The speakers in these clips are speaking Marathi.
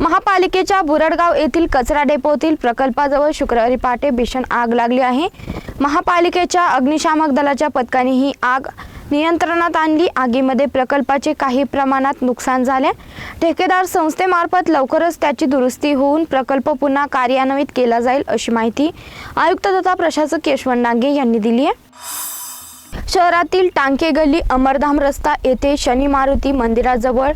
महापालिकेच्या बुरडगाव येथील कचरा डेपोतील प्रकल्पाजवळ शुक्रवारी पहाटे भीषण आग लागली आहे. महापालिकेच्या अग्निशामक दलाच्या पथकाने ही आग नियंत्रणात आणली. आगीमध्ये प्रकल्पाचे काही प्रमाणात नुकसान झाले. ठेकेदार संस्थेमार्फत लवकरच त्याची दुरुस्ती होऊन प्रकल्प पुन्हा कार्यान्वित केला जाईल अशी माहिती आयुक्त तथा प्रशासक यशवंत नांगे यांनी दिली आहे. शहरातील टांके गल्ली अमरधाम रस्ता येथे शनी मारुती मंदिराजवळ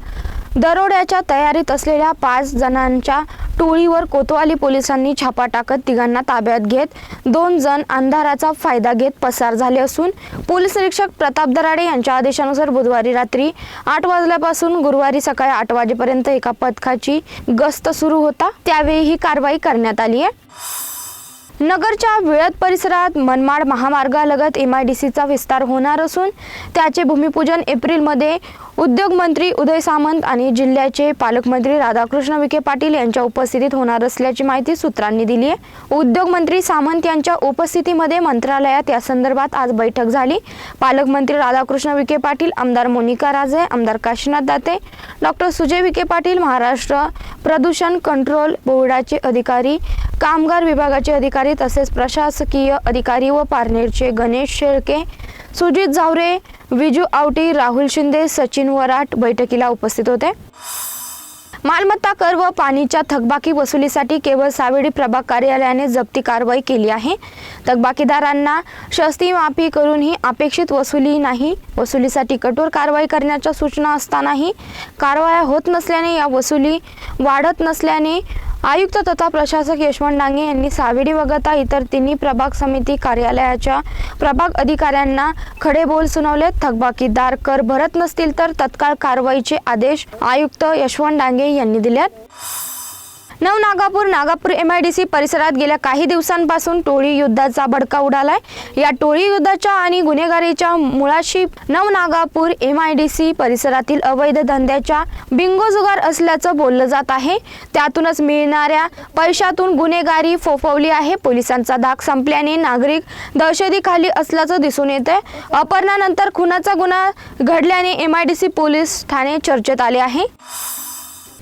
दरोड्याच्या तयारीत असलेल्या पाच जणांच्या टोळीवर कोतवाली पोलिसांनी छापा टाकत तिघांना ताब्यात घेत दोन जण अंधाराचा फायदा घेत पसार झाले असून पोलीस निरीक्षक प्रताप दराडे यांच्या आदेशानुसार बुधवारी रात्री आठ वाजल्यापासून गुरुवारी सकाळी आठ वाजेपर्यंत एका पथकाची गस्त सुरू होता. त्यावेळी ही कारवाई करण्यात आली आहे. नगरच्या विळद परिसरात मनमाड महामार्गालगत एम आय डी सीचा विस्तार होणार असून त्याचे भूमिपूजन एप्रिलमध्ये उद्योगमंत्री उदय सामंत आणि जिल्ह्याचे पालकमंत्री राधाकृष्ण विखे पाटील यांच्या उपस्थितीत होणार असल्याची माहिती सूत्रांनी दिली आहे. उद्योगमंत्री सामंत यांच्या उपस्थितीमध्ये मंत्रालयात या संदर्भात आज बैठक झाली. पालकमंत्री राधाकृष्ण विखे पाटील आमदार मोनिका राजे आमदार काशीनाथ दाते डॉक्टर सुजय विखे पाटील महाराष्ट्र प्रदूषण कंट्रोल बोर्डाचे अधिकारी कामगार विभागाचे अधिकारी तसेच प्रशासकीय अधिकारी व पारनेरचे गणेश शेळके सुजित झावरे विजू आवटी राहुल शिंदे सचिन वराट बैठकीला उपस्थित होते. मालमत्ता कर व पाणीच्या थकबाकी वसुलीसाठी केवळ सावेडी प्रभाग कार्यालयाने जप्ती कारवाई केली आहे. थकबाकीदारांना शस्ती माफी करूनही अपेक्षित वसुली नाही. वसुलीसाठी कठोर कारवाई करण्याच्या सूचना असतानाही कारवाया होत नसल्याने या वसुली वाढत नसल्याने आयुक्त तथा प्रशासक यशवंत डांगे यांनी सावेडी वगळता इतर तिन्ही प्रभाग समिती कार्यालयाच्या प्रभाग अधिकाऱ्यांना खडे बोल सुनावले थकबाकीदार कर भरत नसतील तर तत्काळ कारवाईचे आदेश आयुक्त यशवंत डांगे यांनी दिल्यात Navnagapur Nagapur M I D C परिसरात गेल्या काही दिवसांपासून टोळी युद्धाचा भडका उडालाय. या टोळी युद्धाच्या आणि गुन्हेगारीच्या मुळाशी Navnagapur M I D C परिसरातील अवैध धंद्याच्या बिंगो जुगार असल्याचं बोललं जात आहे. त्यातूनच मिळणाऱ्या पैशातून गुन्हेगारी फोफवली आहे. पोलिसांचा धाक संपल्याने नागरिक दहशतीखाली असल्याचं दिसून येते अपहरणानंतर खुनाचा गुन्हा घडल्याने M I D C police Thane चर्चेत आले आहे.